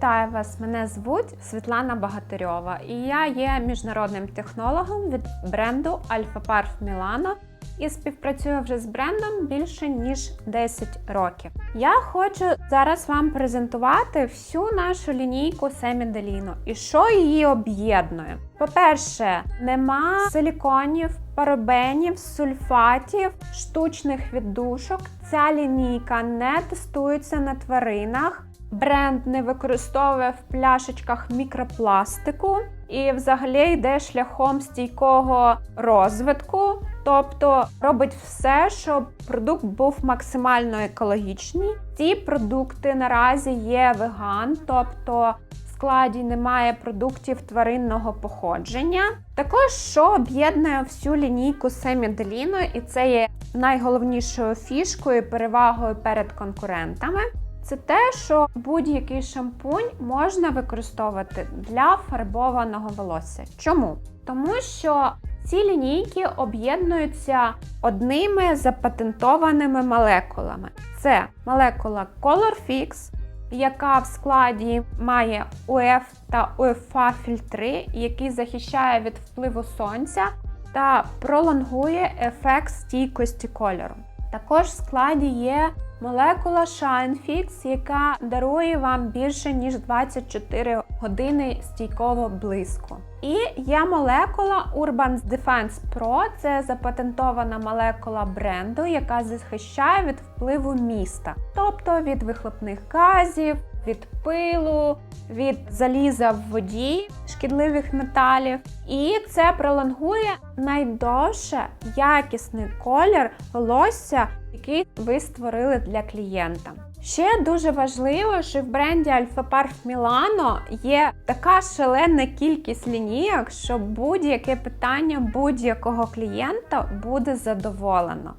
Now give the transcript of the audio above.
Вітаю вас! Мене звуть Світлана Багатирьова, і я є міжнародним технологом від бренду Parf Milano і співпрацюю вже з брендом більше ніж 10 років. Я хочу зараз вам презентувати всю нашу лінійку Delino і що її об'єднує. По-перше, нема силіконів, парабенів, сульфатів, штучних віддушок. Ця лінійка не тестується на тваринах. Бренд не використовує в пляшечках мікропластику і взагалі йде шляхом стійкого розвитку, тобто робить все, щоб продукт був максимально екологічний. Ці продукти наразі є веган, тобто в складі немає продуктів тваринного походження. Також що об'єднує всю лінійку Delino, і це є найголовнішою фішкою перевагою перед конкурентами. Це те, що будь-який шампунь можна використовувати для фарбованого волосся. Чому? Тому що ці лінійки об'єднуються одними запатентованими молекулами. Це молекула ColorFix, яка в складі має УФ та УФА фільтри, який захищає від впливу сонця та пролонгує ефект стійкості кольору. Також в складі є молекула ShineFix, яка дарує вам більше ніж 24 години стійкого блиску. І є молекула Urban Defense Pro, це запатентована молекула бренду, яка захищає від впливу міста, тобто від вихлопних газів, від пилу, від заліза в воді, шкідливих металів. І це пролонгує найдовше якісний колір волосся, який ви створили для клієнта. Ще дуже важливо, що в бренді Alpha Parf Milano є така шалена кількість лінійок, що будь-яке питання будь-якого клієнта буде задоволено.